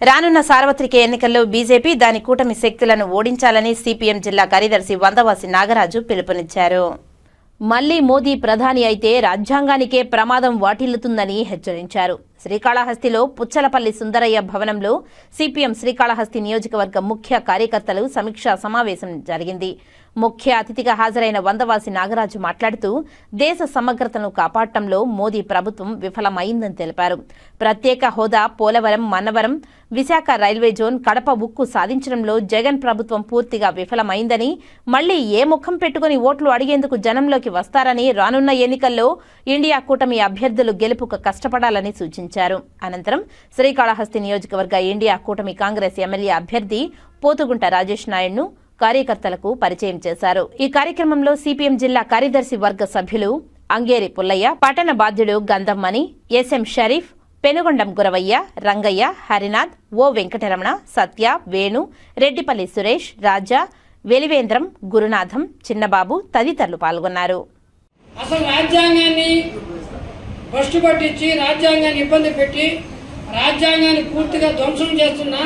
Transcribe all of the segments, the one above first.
రానున్న సార్వత్రిక ఎన్నికల్లో బీజేపీ దాని కూటమి శక్తులను ఓడించాలని సిపిఎం జిల్లా కార్యదర్శి వందవాసి నాగరాజు పిలుపునిచ్చారు. మళ్ళీ మోదీ ప్రధాని అయితే రాజ్యాంగానికే ప్రమాదం వాటిల్లుతుందని హెచ్చరించారు. శ్రీకాళహస్తిలో పుచ్చలపల్లి సుందరయ్య భవనంలో సిపిఎం శ్రీకాళహస్తి నియోజకవర్గ ముఖ్య కార్యకర్తలు సమీక్షా సమావేశం జరిగింది. ముఖ్య అతిథిగా హాజరైన వందవాసి నాగరాజు మాట్లాడుతూ దేశ సమగ్రతను కాపాడటంలో మోదీ ప్రభుత్వం విఫలమైందని తెలిపారు. ప్రత్యేక హోదా పోలవరం మన్నవరం విశాఖ రైల్వే జోన్ కడప ఉక్కు సాధించడంలో జగన్ ప్రభుత్వం పూర్తిగా విఫలమైందని మళ్ళీ ఏ ముఖం పెట్టుకుని ఓట్లు అడిగేందుకు జనంలోకి వస్తారని రానున్న ఎన్నికల్లో ఇండియా కూటమి అభ్యర్థులు గెలుపుకు కష్టపడాలని సూచించారు. అనంతరం శ్రీకాళహస్తి నియోజకవర్గ ఇండియా కూటమి కాంగ్రెస్ ఎమ్మెల్యే అభ్యర్థి పోతుగుంట రాజేష్ నాయుడును కార్యకర్తలకు పరిచయం చేశారు. ఈ కార్యక్రమంలో సిపిఎం జిల్లా కార్యదర్శి వర్గ సభ్యులు అంగేరి పుల్లయ్య పట్టణ బాధ్యుడు గంధమ్మని ఎస్ఎం షరీఫ్ పెనుగొండం గురవయ్య రంగయ్య హరినాథ్ ఓ వెంకటరమణ సత్య వేణు రెడ్డిపల్లి సురేష్ రాజా వెలివేంద్రం గురునాథం చిన్నబాబు తదితరులు పాల్గొన్నారు. అసలు రాజ్యాంగాన్ని ఫస్ట్ పట్టించి రాజ్యాంగాన్ని ఇబ్బంది పెట్టి రాజ్యాంగాన్ని పూర్తిగా ధ్వంసం చేస్తున్న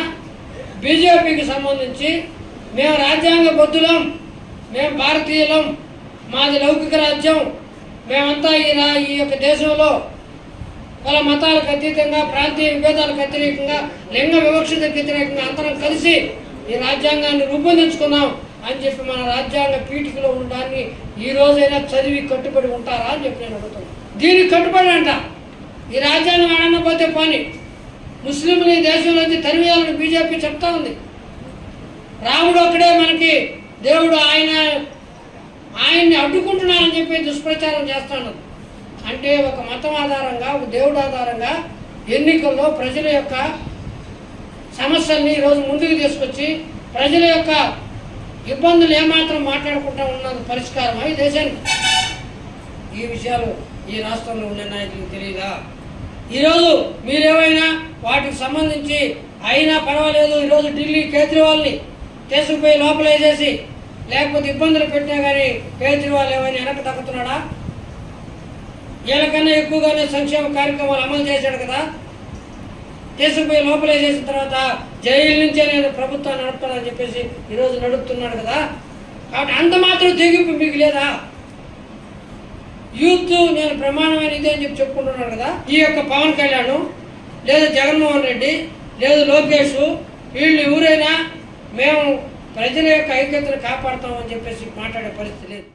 బీజేపీకి సంబంధించి మేము రాజ్యాంగ బద్దులం మేము భారతీయులం మాది లౌకిక రాజ్యం మేమంతా ఈ రా ఈ యొక్క దేశంలో వాళ్ళ మతాలకు అతీతంగా ప్రాంతీయ విభేదాలకు వ్యతిరేకంగా లింగ వివక్షతకు వ్యతిరేకంగా అందరం కలిసి ఈ రాజ్యాంగాన్ని రూపొందించుకున్నాం అని చెప్పి మన రాజ్యాంగ పీఠికలో ఉండడాన్ని ఈ రోజైనా చదివి కట్టుబడి ఉంటారా అని చెప్పి నేను అడుగుతున్నాను. దీనికి కట్టుబడి అంట ఈ రాజ్యాంగం ఆడకపోతే పని. ముస్లింలు ఈ దేశంలోంచి తరివేయాలని బీజేపీ చెప్తా ఉంది. రాముడు ఒకడే మనకి దేవుడు ఆయన ఆయన్ని అడ్డుకుంటున్నారని చెప్పి దుష్ప్రచారం చేస్తాను అంటే ఒక మతం ఆధారంగా ఒక దేవుడు ఆధారంగా ఎన్నికల్లో ప్రజల యొక్క సమస్యల్ని ఈరోజు ముందుకు తీసుకొచ్చి ప్రజల యొక్క ఇబ్బందులు ఏమాత్రం మాట్లాడుకుంటా ఉన్నది పరిష్కారమై దేశానికి? ఈ విషయాలు ఈ రాష్ట్రంలో ఉండే నాయకులకు తెలియదా? ఈరోజు మీరేమైనా వాటికి సంబంధించి అయినా పర్వాలేదు ఈరోజు ఢిల్లీ కేజ్రీవాల్ని తీసుకుపోయి లోపలేసేసి లేకపోతే ఇబ్బందులు పెట్టినా కానీ కేజ్రీవాల్ ఏమైనా వెనక్కి తగ్గుతున్నాడా? వీళ్ళకన్నా ఎక్కువగానే సంక్షేమ కార్యక్రమాలు అమలు చేశాడు కదా? తీసుకుపోయి లోపలేసేసిన తర్వాత జైలు నుంచే నేను ప్రభుత్వాన్ని నడుపుతానని చెప్పేసి ఈరోజు నడుపుతున్నాడు కదా? కాబట్టి అంత మాత్రం తెగింపు మీకు లేదా? యూత్ నేను ప్రమాణమైన ఇదే అని చెప్పి చెప్పుకుంటున్నాడు కదా? ఈ యొక్క పవన్ కళ్యాణ్ లేదా జగన్మోహన్ రెడ్డి లేదు లోకేష్ వీళ్ళు ఎవరైనా మేము ప్రజల యొక్క ఐక్యతను కాపాడుతామని చెప్పేసి మాట్లాడే పరిస్థితి లేదు.